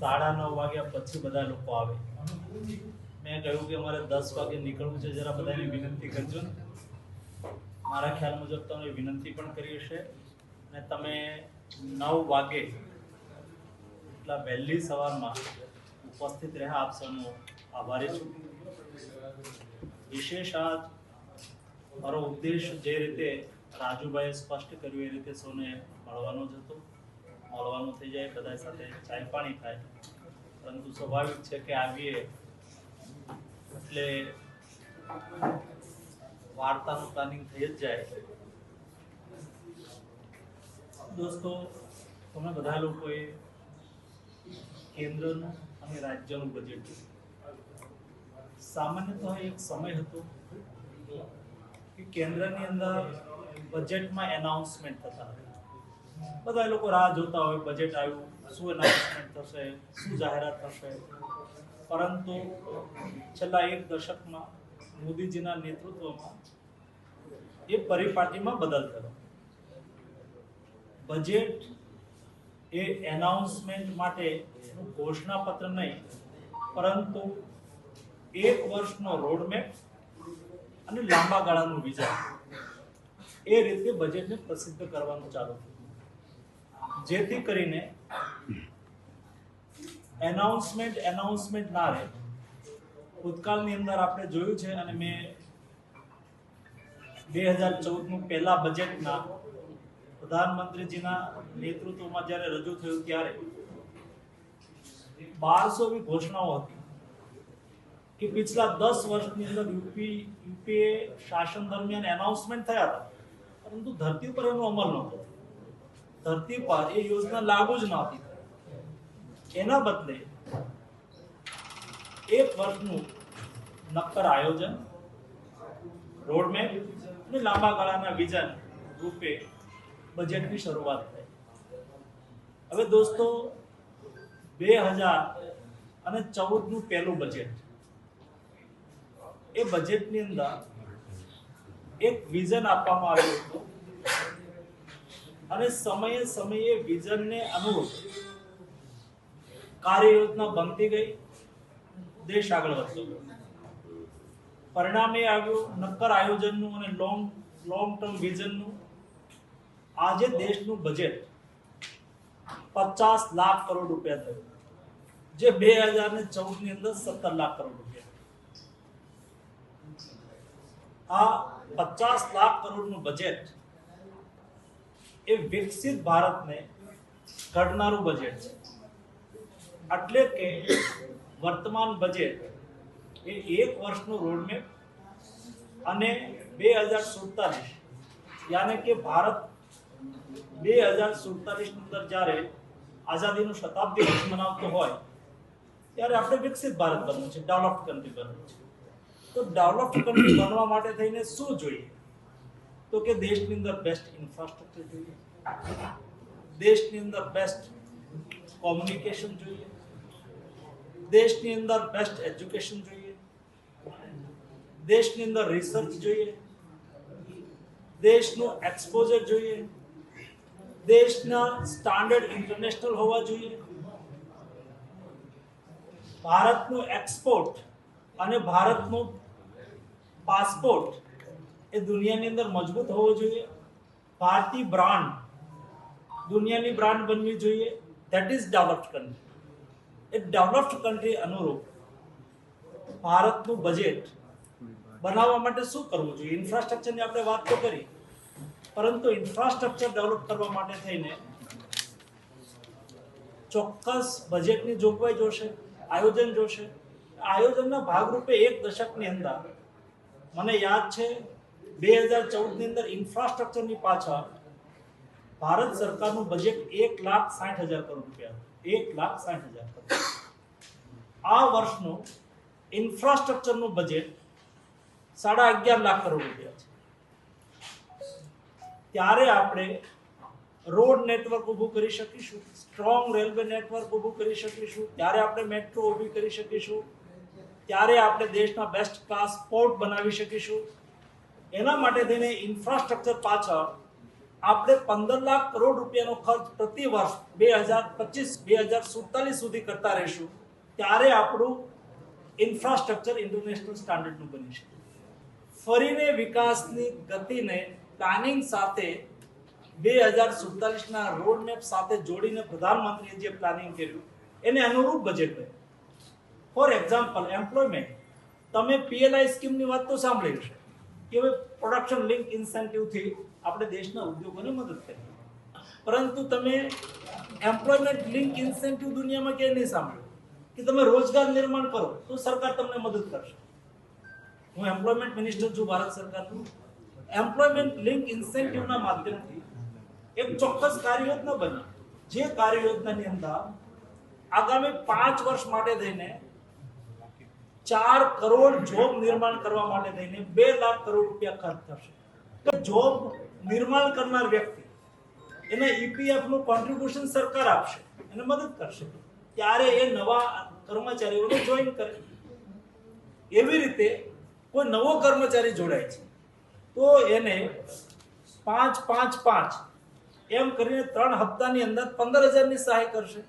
સાડા નવ વાગ્યા પછી બધા લોકો આવે. મેં કહ્યું કે મારે દસ વાગે નીકળવું છે, જરા બધાને વિનંતી કરજો. મારા ખ્યાલ મુજબ તમને વિનંતી પણ કરી હશે. અને તમે નવ વાગે એટલા વહેલી સવારમાં ઉપસ્થિત રહ્યા, આપ સૌનો આભારી છું. વિશેષ આ મારો ઉદ્દેશ જે રીતે રાજુભાઈએ સ્પષ્ટ કર્યું, એ રીતે સૌને મળવાનો જ હતો. મળવાનું થઈ જાય બધા સાથે ચાય પાણી થાય. પરંતુ સ્વાભાવિક છે કે આવીએ એટલે વાર્તાનું પ્લાનિંગ થઈ જ જાય. દોસ્તો, તમે બધા લોકોએ કેન્દ્રનું અને રાજ્યનું બજેટ સામાન્યતઃ એક સમય હતો કે કેન્દ્રની અંદર બજેટમાં એનાઉન્સમેન્ટ થતા બધા લોકો રાહ જોતા હોય બજેટ આવ્યું, શું એનાઉન્સમેન્ટ થશે, શું જાહેરાત થશે. પરંતુ છેલ્લા એક દશકમાં મોદીજીના નેતૃત્વમાં એ પરિપાટીમાં બદલ થયો. બજેટ એ એનાઉન્સમેન્ટ માટે ઘોષણાપત્ર નહીં, પરંતુ એક વર્ષનો રોડમેપ અને લાંબા ગાળાનું વિઝન. એ રીતે બજેટને પ્રસિદ્ધ કરવાનું ચાલુ થયું. જેથી કરીને એનાઉન્સમેન્ટ એનાઉન્સમેન્ટ ના રહે. ભૂતકાળની અંદર આપણે જોયું છે અને મેં બે હજાર ચૌદનું પહેલા બજેટના પ્રધાનમંત્રીજીના નેતૃત્વમાં જ્યારે રજૂ થયું ત્યારે બારસો એવી ઘોષણાઓ હતી કે પિછલા દસ વર્ષની અંદર યુપી, યુપીએ શાસન દરમિયાન એનાઉન્સમેન્ટ થયા હતા. પરંતુ ધરતી પર એનો અમલ નહોતો. ધરતી પર એ યોજના લાગુ જ નહોતી. એના બદલે એક વર્ષનું નક્કર આયોજન રોડમેપ અને લાંબા ગાળાના વિઝન રૂપે બજેટની શરૂઆત થઈ. હવે દોસ્તો, બે હજાર અને ચૌદનું પહેલું બજેટ એ બજેટની અંદર એક વિઝન આપવામાં આવ્યું હતું. અને સમયે સમયે વિઝનને અનુરૂપ કાર્ય યોજના બનતી ગઈ. દેશ આગળ વધતો ગયો. પરિણામે આવ્યું નક્કર આયોજનનું અને લોંગ લોંગ ટર્મ વિઝનનું આજે દેશનું બજેટ પચાસ લાખ કરોડ રૂપિયા થયું. જે બે હજાર ને ચૌદની અંદર સત્તર લાખ કરોડ રૂપિયા. આ પચાસ લાખ કરોડનું બજેટ એ વિકસિત ભારતને ઘડનારું બજેટ છે. એટલે કે વર્તમાન બજેટ એ એક વર્ષનું રોડમેપ અને બે હજાર સુડતાલીસ, યાને કે ભારત બે હજાર સુડતાલીસની અંદર જ્યારે આઝાદીનું શતાબ્દી વર્ષ મનાવતો હોય, ત્યારે આપણે વિકસિત ભારત બનવું છે ડેવલપ્ડ કન્ટ્રી બનવું છે. તો ડેવલપ્ડ કન્ટ્રી બનવા માટે થઈને શું જોઈએ? તો કે દેશની અંદર બેસ્ટ ઇન્ફ્રાસ્ટ્રક્ચર જોઈએ. દેશની અંદર બેસ્ટ કોમ્યુનિકેશન જોઈએ. દેશની અંદર બેસ્ટ એજ્યુકેશન જોઈએ. દેશની અંદર રિસર્ચ જોઈએ. દેશનું એક્સપોઝર જોઈએ. દેશના સ્ટાન્ડર્ડ ઇન્ટરનેશનલ હોવા જોઈએ. ભારતનું એક્સપોર્ટ અને ભારતનું પાસપોર્ટ એ દુનિયાની અંદર મજબૂત હોવો જોઈએ. ભારતીય બ્રાન્ડ દુનિયાની બ્રાન્ડ બનવી જોઈએ. ધેટ ઇઝ ડેવલપ્ડ કન્ટ્રી એ ડેવલપ્ડ કન્ટ્રી અનુરૂપ ભારતનું બજેટ બનાવવા માટે શું કરવું જોઈએ? ઇન્ફ્રાસ્ટ્રક્ચરની આપણે વાત તો કરી. પરંતુ ઇન્ફ્રાસ્ટ્રક્ચર ડેવલપ કરવા માટે થઈને ચોક્કસ બજેટની જોગવાઈ જોશે, આયોજન જોશે. આયોજનના ભાગરૂપે એક દશકની અંદર, મને યાદ છે બે હજાર ચૌદની અંદર ઇન્ફ્રાસ્ટ્રક્ચરની પાછળ ભારત સરકારનું બજેટ એક લાખ સાઠ હજાર કરોડ રૂપિયા. એક લાખ સાઠ હજાર આ વર્ષનું ઇન્ફ્રાસ્ટ્રક્ચરનું બજેટ સાડા અગિયાર લાખ કરોડ રૂપિયા છે ત્યારે આપણે રોડ નેટવર્ક ઊભું કરી શકીશું સ્ટ્રોંગ રેલવે નેટવર્ક ઊભું કરી શકીશું, ત્યારે આપણે મેટ્રો ઊભી કરી શકીશું, ત્યારે આપણે દેશના બેસ્ટ ક્લાસ પોર્ટ બનાવી શકીશું એના માટે થઈને ઇન્ફ્રાસ્ટ્રક્ચર પાછળ આપણે પંદર લાખ કરોડ રૂપિયાનો ખર્ચ પ્રતિ વર્ષ બે હજાર પચીસ, બે હજાર સુડતાલીસ સુધી કરતા રહીશું, ત્યારે આપણું ઇન્ફ્રાસ્ટ્રક્ચર ઇન્ટરનેશનલ સ્ટાન્ડર્ડનું બની શકે. ફરીને વિકાસની ગતિને પ્લાનિંગ સાથે બે હજાર સુડતાલીસના રોડ મેપ સાથે જોડીને પ્રધાનમંત્રીએ જે પ્લાનિંગ કર્યું, એને અનુરૂપ બજેટ બન્યું. ફોર એક્ઝામ્પલ એમ્પ્લોયમેન્ટ તમે પીએલઆઈ સ્કીમની વાત તો સાંભળી હશે. કે હવે પ્રોડક્શન લિંક ઇન્સેન્ટિવથી આપણે દેશના ઉદ્યોગોને મદદ કરી. પરંતુ તમે એમ્પ્લોયમેન્ટ લિંક ઇન્સેન્ટિવ દુનિયામાં ક્યાંય નહીં સાંભળ્યું? કે તમે રોજગાર નિર્માણ કરો, તો સરકાર તમને મદદ કરશે. હું એમ્પ્લોયમેન્ટ મિનિસ્ટર છું, ભારત સરકારનું એમ્પ્લોયમેન્ટ લિંક ઇન્સેન્ટિવના માધ્યમથી એક ચોક્કસ કાર્ય યોજના બની જે કાર્ય યોજનાની અંદર આગામી પાંચ વર્ષ માટે થઈને ચાર કરોડ જોબ નિર્માણ કરવા માટે થઈને બે લાખ કરોડ રૂપિયા ખર્ચ થશે. તો જોબ નિર્માણ કરનાર વ્યક્તિ એને ઈપીએફનું કોન્ટ્રીબ્યુશન સરકાર આપશે, એને મદદ કરશે. ત્યારે એ નવા કર્મચારીઓને જોઈન કરે. એવી રીતે કોઈ નવો કર્મચારી જોડાય છે. તો એને પાંચ પાંચ પાંચ એમ કરીને ત્રણ હપ્તાની અંદર પંદર હજારની સહાય કરશે.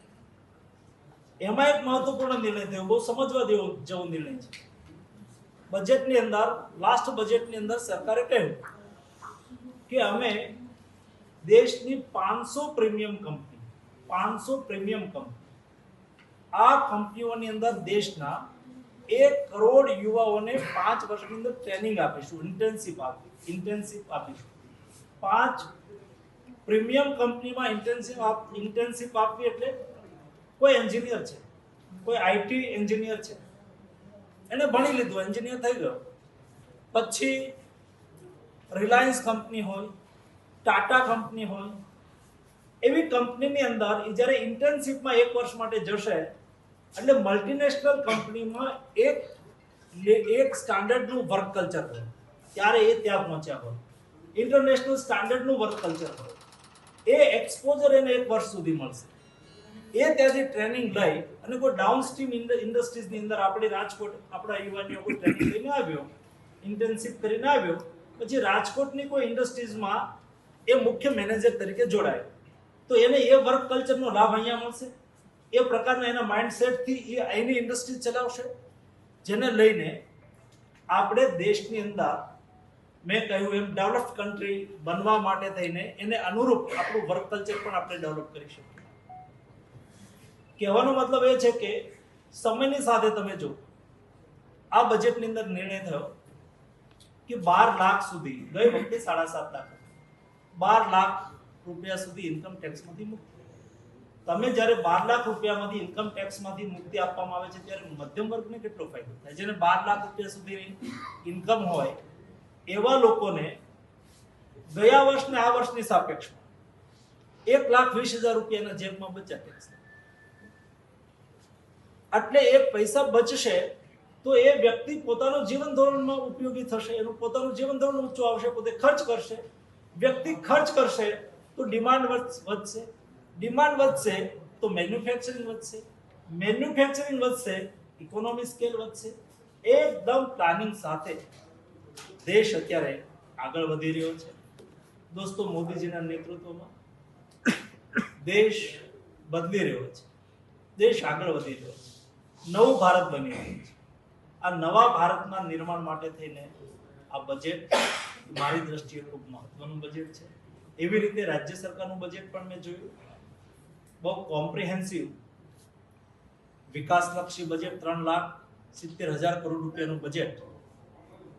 એમાં એક મહત્વપૂર્ણ નિર્ણય થયો, બહુ સમજવા દેવો જેવો નિર્ણય છે. બજેટની અંદર લાસ્ટ બજેટની અંદર સરકારે કહ્યું કે અમે દેશની પાંચસો પ્રીમિયમ કંપની, પાંચસો પ્રીમિયમ કંપની, આ કંપનીઓની અંદર દેશના એક કરોડ યુવાઓને પાંચ વર્ષની અંદર ટ્રેનિંગ આપીશું ઇન્ટર્નશીપ આપી ઇન્ટર્નશીપ આપીશું. પાંચ પ્રીમિયમ કંપનીમાં ઇન્ટર્નશીપ આપ ઇન્ટર્નશીપ આપવી એટલે કોઈ એન્જિનિયર છે, કોઈ આઈટી એન્જિનિયર છે. એને ભણી લીધું એન્જિનિયર થઈ ગયો. પછી રિલાયન્સ કંપની હોય ટાટા કંપની હોય, એવી કંપનીની અંદર એ જ્યારે ઇન્ટર્નશિપમાં એક વર્ષ માટે જશે, એટલે મલ્ટીનેશનલ કંપનીમાં એક એક સ્ટાન્ડર્ડનું વર્ક કલ્ચર હોય. ત્યારે એ ત્યાં પહોંચ્યા હોય. ઇન્ટરનેશનલ સ્ટાન્ડર્ડનું વર્ક કલ્ચર હોય. એ એક્સપોઝર એને એક વર્ષ સુધી મળશે. એ ત્યાંથી ટ્રેનિંગ લઈ અને કોઈ ડાઉન સ્ટ્રીમ ઇન્ડસ્ટ્રીઝની અંદર આપણે રાજકોટ, આપણા યુવાનીઓ કોઈ ટ્રેનિંગ લઈને આવ્યો ઇન્ટર્નશિપ કરીને આવ્યો, પછી રાજકોટની કોઈ ઇન્ડસ્ટ્રીઝમાં એ મુખ્ય મેનેજર તરીકે જોડાય. તો એને એ વર્ક કલ્ચરનો લાભ અહીંયા મળશે. એ પ્રકારના એના માઇન્ડસેટથી એ અહીંની ઇન્ડસ્ટ્રી ચલાવશે, જેને લઈને આપણે દેશની અંદર મેં કહ્યું એમ ડેવલપ્ડ કન્ટ્રી બનવા માટે થઈને એને અનુરૂપ આપણું વર્ક કલ્ચર પણ આપણે ડેવલપ કરી શકીએ. કહેવાનો મતલબ એ છે કે સમયની સાથે તમે જો, આ બજેટની અંદર નિર્ણય થયો કે બાર લાખ સુધી, ગઈ વખતે સાડા સાત લાખ બાર લાખ રૂપિયા સુધી ઇન્કમ ટેક્સમાંથી મુક્તિ. તમે જ્યારે બાર લાખ રૂપિયામાંથી ઇન્કમ ટેક્સમાંથી મુક્તિ આપવામાં આવે છે, ત્યારે મધ્યમ વર્ગને કેટલો ફાયદો થાય? જેને બાર લાખ રૂપિયા સુધીની ઇન્કમ હોય, એવા લોકોને ગયા વર્ષને આ વર્ષની સાપેક્ષમાં એક લાખ વીસ હજાર રૂપિયાના જેબમાં બચ્યા ટેક્સ એટલે એ પૈસા બચશે, તો એ વ્યક્તિ પોતાનું જીવન ધોરણમાં ઉપયોગી થશે, એનું પોતાનું જીવન ધોરણ ઊંચું આવશે, પોતે ખર્ચ કરશે. વ્યક્તિ ખર્ચ કરશે, તો ડિમાન્ડ વધશે. ડિમાન્ડ વધશે, તો મેન્યુફેક્ચરિંગ વધશે. મેન્યુફેક્ચરિંગ વધશે, ઇકોનોમી સ્કેલ વધશે. એકદમ પ્લાનિંગ સાથે દેશ અત્યારે આગળ વધી રહ્યો છે. દોસ્તો, મોદીજીના નેતૃત્વમાં દેશ બદલી રહ્યો છે. દેશ આગળ વધી રહ્યો છે. નવું ભારત બની રહ્યું છે. આ નવા ભારતના નિર્માણ માટે થઈને આ બજેટ મારી દ્રષ્ટિએ ખૂબ મહત્વનું બજેટ છે. એવી રીતે રાજ્ય સરકારનું બજેટ પણ મેં જોયું. બહુ કોમ્પ્રિહેન્સિવ વિકાસલક્ષી બજેટ ત્રણ લાખ સિત્તેર હજાર કરોડ રૂપિયાનું બજેટ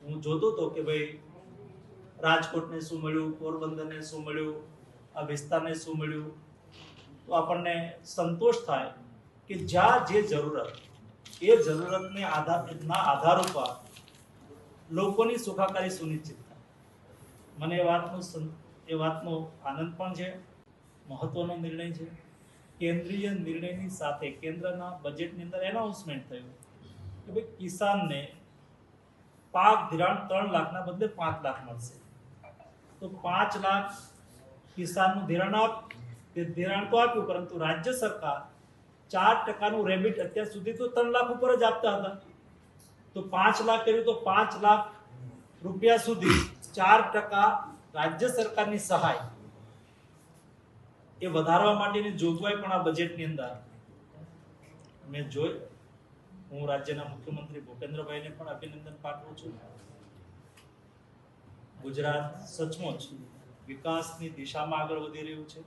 હું જોતો હતો કે ભાઈ, રાજકોટને શું મળ્યું, પોરબંદરને શું મળ્યું, આ વિસ્તારને શું મળ્યું? તો આપણને સંતોષ થાય કે જ્યાં જે જરૂરત એ જરૂરતને આધારના આધાર ઉપર લોકોની સુખાકારી સુનિશ્ચિત થાય. મને એ વાતનો એ વાતનો આનંદ પણ છે, મહત્વનો નિર્ણય છે. કેન્દ્રીય નિર્ણયની સાથે કેન્દ્રના બજેટની અંદર એનાઉન્સમેન્ટ થયું કે ભાઈ કિસાનને પાક ધિરાણ ત્રણ લાખના બદલે પાંચ લાખ મળશે. તો પાંચ લાખ કિસાનનું ધિરાણ આપ તે ધિરાણ તો આપ્યું, પરંતુ રાજ્ય સરકાર ચાર ટકાનું રેમિટ અત્યાર સુધી તો ત્રણ લાખ ઉપર જ આપતા હતા. તો પાંચ લાખ કર્યું તો પાંચ લાખ રૂપિયા સુધી ચાર ટકા રાજ્ય સરકારની સહાય. એ વધારવા માટેની જોગવાઈ પણ આ બજેટની અંદર. મેં જોઈ. હું રાજ્યના મુખ્યમંત્રી ભૂપેન્દ્રભાઈને પણ અભિનંદન પાઠવું છું. ગુજરાત સચમુચ વિકાસની દિશામાં આગળ વધી રહ્યું છે.